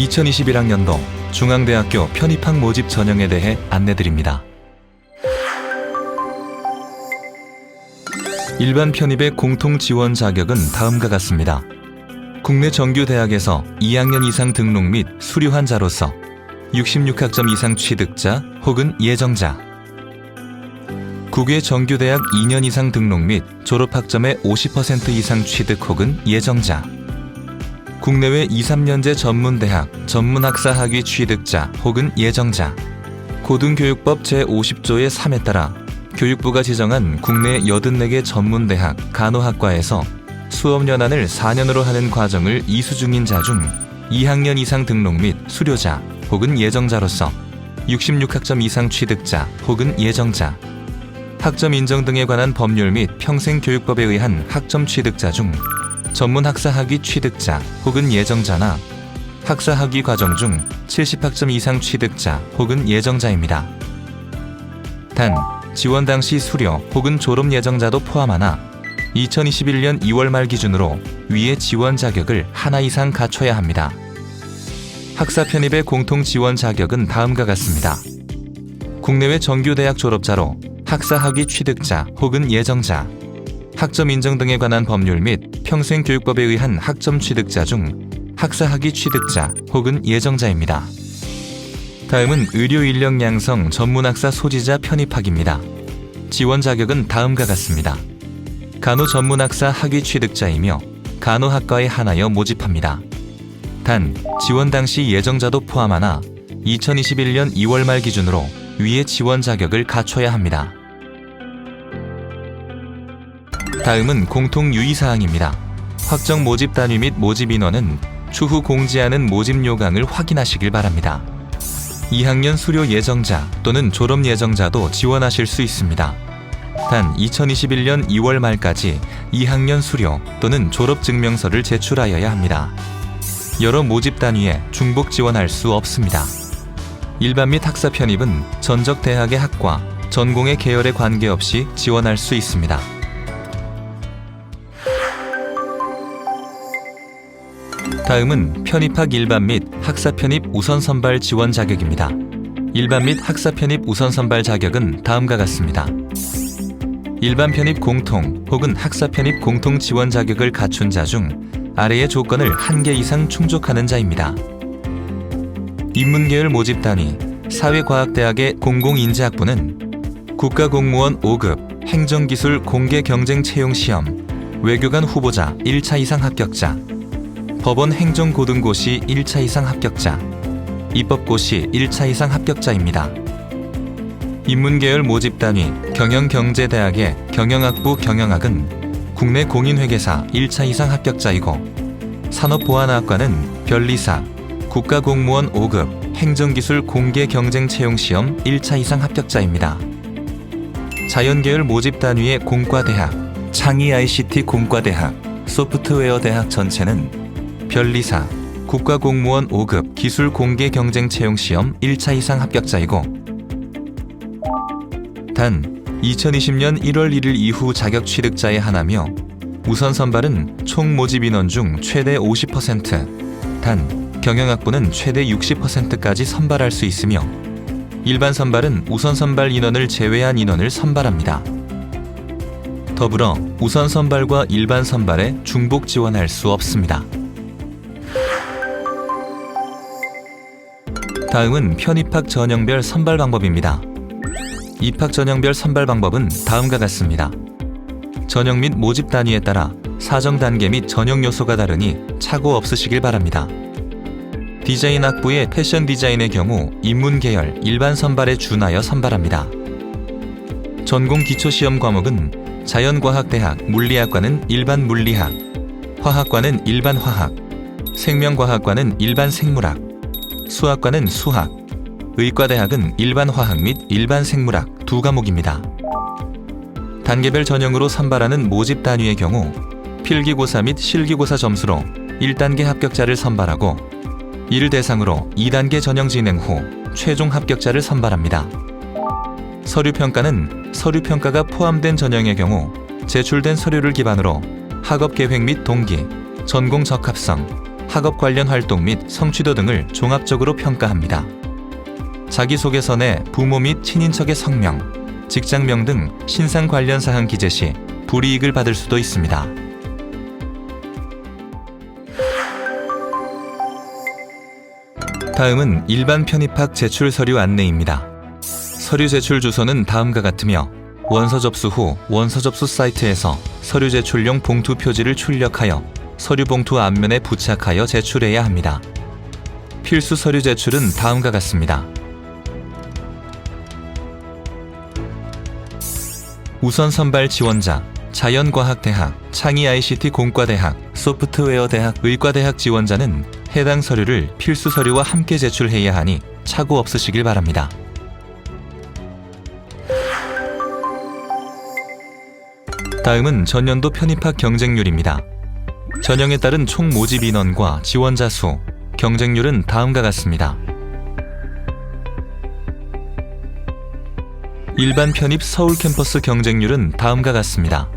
2021학년도 중앙대학교 편입학 모집 전형에 대해 안내드립니다. 일반 편입의 공통 지원 자격은 다음과 같습니다. 국내 정규 대학에서 2학년 이상 등록 및 수료한 자로서 66학점 이상 취득자 혹은 예정자 국외 정규 대학 2년 이상 등록 및 졸업학점의 50% 이상 취득 혹은 예정자 국내외 2, 3년제 전문대학, 전문학사 학위 취득자 혹은 예정자. 고등교육법 제50조의 3에 따라 교육부가 지정한 국내 84개 전문대학 간호학과에서 수업 연한을 4년으로 하는 과정을 이수 중인 자 중 2학년 이상 등록 및 수료자 혹은 예정자로서 66학점 이상 취득자 혹은 예정자. 학점 인정 등에 관한 법률 및 평생교육법에 의한 학점 취득자 중 전문 학사 학위 취득자 혹은 예정자나 학사 학위 과정 중 70학점 이상 취득자 혹은 예정자입니다. 단 지원 당시 수료 혹은 졸업 예정자도 포함하나 2021년 2월 말 기준으로 위의 지원 자격을 하나 이상 갖춰야 합니다. 학사 편입의 공통 지원 자격은 다음과 같습니다. 국내외 정규대학 졸업자로 학사 학위 취득자 혹은 예정자, 학점 인정 등에 관한 법률 및 평생교육법에 의한 학점 취득자 중 학사 학위 취득자 혹은 예정자입니다. 다음은 의료 인력 양성 전문학사 소지자 편입학입니다. 지원 자격은 다음과 같습니다. 간호 전문학사 학위 취득자이며 간호학과에 하나여 모집합니다. 단 지원 당시 예정자도 포함하나 2021년 2월 말 기준으로 위의 지원 자격을 갖춰야 합니다. 다음은 공통 유의사항입니다. 확정 모집 단위 및 모집 인원은 추후 공지하는 모집 요강을 확인하시길 바랍니다. 2학년 수료 예정자 또는 졸업 예정자도 지원하실 수 있습니다. 단 2021년 2월 말까지 2학년 수료 또는 졸업 증명서를 제출하여야 합니다. 여러 모집 단위에 중복 지원할 수 없습니다. 일반 및 학사 편입은 전적 대학의 학과, 전공의 계열에 관계없이 지원할 수 있습니다. 다음은 편입학 일반 및 학사 편입 우선 선발 지원 자격입니다. 일반 및 학사 편입 우선 선발 자격은 다음과 같습니다. 일반 편입 공통 혹은 학사 편입 공통 지원 자격을 갖춘 자 중 아래의 조건을 한 개 이상 충족하는 자입니다. 인문계열 모집 단위 사회과학대학의 공공인재학부는 국가공무원 5급 행정기술 공개 경쟁 채용 시험 외교관 후보자 1차 이상 합격자 법원 행정고등고시 1차 이상 합격자, 입법고시 1차 이상 합격자입니다. 인문계열 모집 단위 경영경제대학의 경영학부 경영학은 국내 공인회계사 1차 이상 합격자이고 산업보안학과는 변리사, 국가공무원 5급 행정기술 공개 경쟁 채용 시험 1차 이상 합격자입니다. 자연계열 모집 단위의 공과대학, 창의 ICT 공과대학, 소프트웨어 대학 전체는 변리사, 국가공무원 5급 기술 공개 경쟁 채용 시험 1차 이상 합격자이고 단 2020년 1월 1일 이후 자격 취득자의 하나며 우선 선발은 총 모집 인원 중 최대 50%, 단 경영학부는 최대 60%까지 선발할 수 있으며 일반 선발은 우선 선발 인원을 제외한 인원을 선발합니다. 더불어 우선 선발과 일반 선발에 중복 지원할 수 없습니다. 다음은 편입학 전형별 선발 방법입니다. 입학 전형별 선발 방법은 다음과 같습니다. 전형 및 모집 단위에 따라 사정 단계 및 전형 요소가 다르니 착오 없으시길 바랍니다. 디자인 학부의 패션 디자인의 경우 인문 계열 일반 선발에 준하여 선발합니다. 전공 기초 시험 과목은 자연과학대학 물리학과는 일반 물리학, 화학과는 일반 화학, 생명과학과는 일반 생물학, 수학과는 수학, 의과대학은 일반 화학 및 일반 생물학 두 과목입니다. 단계별 전형으로 선발하는 모집 단위의 경우 필기고사 및 실기고사 점수로 1단계 합격자를 선발하고 이를 대상으로 2단계 전형 진행 후 최종 합격자를 선발합니다. 서류 평가는 서류 평가가 포함된 전형의 경우 제출된 서류를 기반으로 학업 계획 및 동기, 전공 적합성, 학업 관련 활동 및 성취도 등을 종합적으로 평가합니다. 자기소개서 내 부모 및 친인척의 성명, 직장명 등 신상 관련 사항 기재 시 불이익을 받을 수도 있습니다. 다음은 일반 편입학 제출 서류 안내입니다. 서류 제출 주소는 다음과 같으며 원서 접수 후 원서 접수 사이트에서 서류 제출용 봉투 표지를 출력하여 서류 봉투 앞면에 부착하여 제출해야 합니다. 필수 서류 제출은 다음과 같습니다. 우선 선발 지원자 자연과학대학, 창의 ICT 공과대학, 소프트웨어 대학, 의과대학 지원자는 해당 서류를 필수 서류와 함께 제출해야 하니 착오 없으시길 바랍니다. 다음은 전년도 편입학 경쟁률입니다. 전형에 따른 총 모집 인원과 지원자 수, 경쟁률은 다음과 같습니다. 일반 편입 서울 캠퍼스 경쟁률은 다음과 같습니다.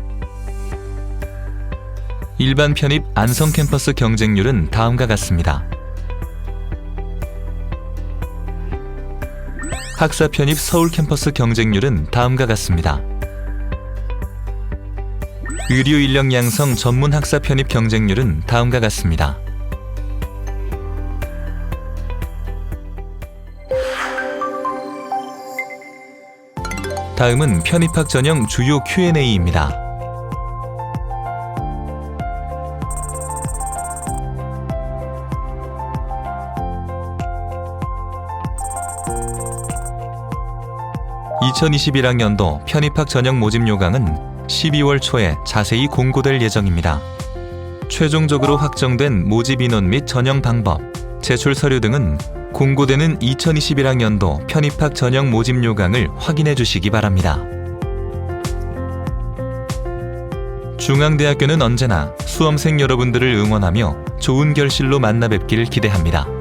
일반 편입 안성 캠퍼스 경쟁률은 다음과 같습니다. 학사 편입 서울 캠퍼스 경쟁률은 다음과 같습니다. 의료 인력 양성 전문 학사 편입 경쟁률은 다음과 같습니다. 다음은 편입학 전형 주요 Q&A입니다. (2021학년도) 편입학 전형 모집 요강은 12월 초에 자세히 공고될 예정입니다. 최종적으로 확정된 모집 인원 및 전형 방법, 제출 서류 등은 공고되는 2021학년도 편입학 전형 모집 요강을 확인해 주시기 바랍니다. 중앙대학교는 언제나 수험생 여러분들을 응원하며 좋은 결실로 만나 뵙길 기대합니다.